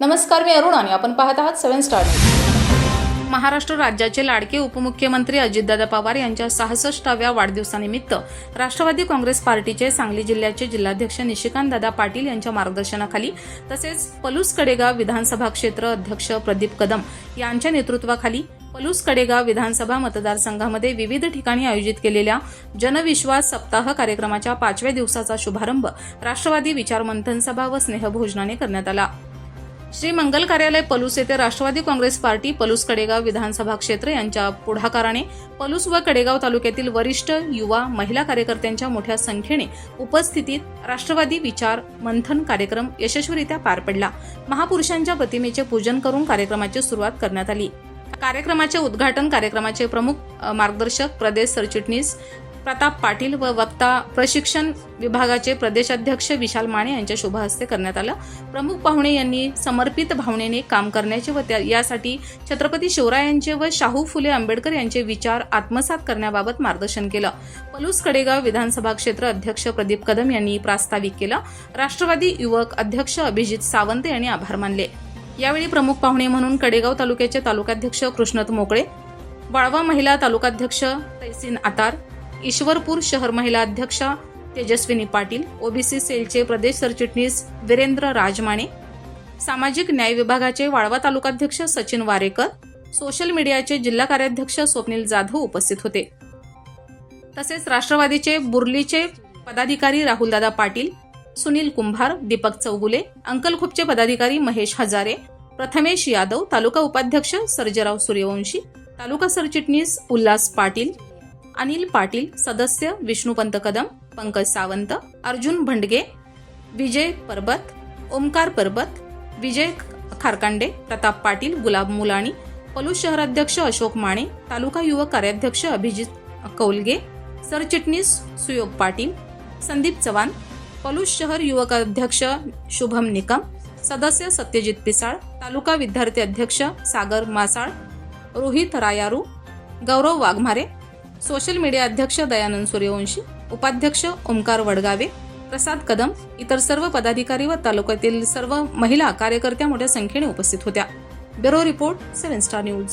नमस्कार मी अरुण आणि आपण पाहत आहात सेव्हन स्टार महाराष्ट्र राज्याचे लाडके उपमुख्यमंत्री अजितदादा पवार यांच्या सहासष्टाव्या वाढदिवसानिमित्त राष्ट्रवादी काँग्रेस पार्टीचे सांगली जिल्ह्याचे जिल्हाध्यक्ष निशिकांतदादा पाटील यांच्या मार्गदर्शनाखाली तसेच पलूस कडेगाव विधानसभा क्षेत्र अध्यक्ष प्रदीप कदम यांच्या नेतृत्वाखाली पलूस कडेगाव विधानसभा मतदारसंघामध्ये विविध ठिकाणी आयोजित केलेल्या जनविश्वास सप्ताह कार्यक्रमाच्या पाचव्या दिवसाचा शुभारंभ राष्ट्रवादी विचारमंथन सभा व स्नेहभोजनाने करण्यात आला. श्री मंगल कार्यालय पलूस येथे राष्ट्रवादी काँग्रेस पार्टी पलूस कडेगाव विधानसभा क्षेत्र यांच्या पुढाकाराने पलूस व कडेगाव तालुक्यातील वरिष्ठ युवा महिला कार्यकर्त्यांच्या मोठ्या संख्येने उपस्थितीत राष्ट्रवादी विचार मंथन कार्यक्रम यशस्वीरित्या पार पडला. महापुरुषांच्या प्रतिमेचे पूजन करून कार्यक्रमाची सुरुवात करण्यात आली. कार्यक्रमाचे उद्घाटन कार्यक्रमाचे प्रमुख मार्गदर्शक प्रदेश सरचिटणीस प्रताप पाटील व वक्ता प्रशिक्षण विभागाचे प्रदेशाध्यक्ष विशाल माने यांच्या शुभहस्ते करण्यात आलं. प्रमुख पाहुणे यांनी समर्पित भावनेने काम करण्याचे व त्या- यासाठी छत्रपती शिवरायांचे व शाहू फुले आंबेडकर यांचे विचार आत्मसात करण्याबाबत मार्गदर्शन केलं. पलूस कडेगाव विधानसभा क्षेत्र अध्यक्ष प्रदीप कदम यांनी प्रास्ताविक केलं. राष्ट्रवादी युवक अध्यक्ष अभिजित सावंत यांनी आभार मानले. यावेळी प्रमुख पाहुणे म्हणून कडेगाव तालुक्याचे तालुकाध्यक्ष कृष्णत मोकळे वाळवा महिला तालुकाध्यक्ष तैसीन आतार ईश्वरपूर शहर महिला अध्यक्षा तेजस्विनी पाटील ओबीसी सेलचे प्रदेश सरचिटणीस वीरेंद्र राजमाने सामाजिक न्याय विभागाचे वाळवा तालुकाध्यक्ष सचिन वारेकर सोशल मीडियाचे जिल्हा कार्याध्यक्ष स्वप्नील जाधव उपस्थित होते. तसेच राष्ट्रवादीचे बुर्लीचे पदाधिकारी राहुलदादा पाटील सुनील कुंभार दीपक चौगुले अंकलखुपचे पदाधिकारी महेश हजारे प्रथमेश यादव तालुका उपाध्यक्ष सर्जेराव सूर्यवंशी तालुका सरचिटणीस उल्हास पाटील अनिल पाटील सदस्य विष्णुपंत कदम पंकज सावंत अर्जुन भंडगे विजय परबत ओमकार परबत विजय खारकांडे प्रताप पाटील गुलाब मुलाणी पलूस शहराध्यक्ष अशोक माने तालुका युवक कार्याध्यक्ष अभिजित कौलगे सरचिटणीस सुयोग पाटील संदीप चव्हाण पलूस शहर युवक अध्यक्ष शुभम निकम सदस्य सत्यजित पिसाळ तालुका विद्यार्थी अध्यक्ष सागर मासाळ रोहित रायारू गौरव वाघमारे सोशल मीडिया अध्यक्ष दयानंद सूर्यवंशी उपाध्यक्ष ओंकार वडगावे प्रसाद कदम इतर सर्व पदाधिकारी व तालुक्यातील सर्व महिला कार्यकर्त्या मोठ्या संख्येने उपस्थित होत्या. Bureau report seven star news.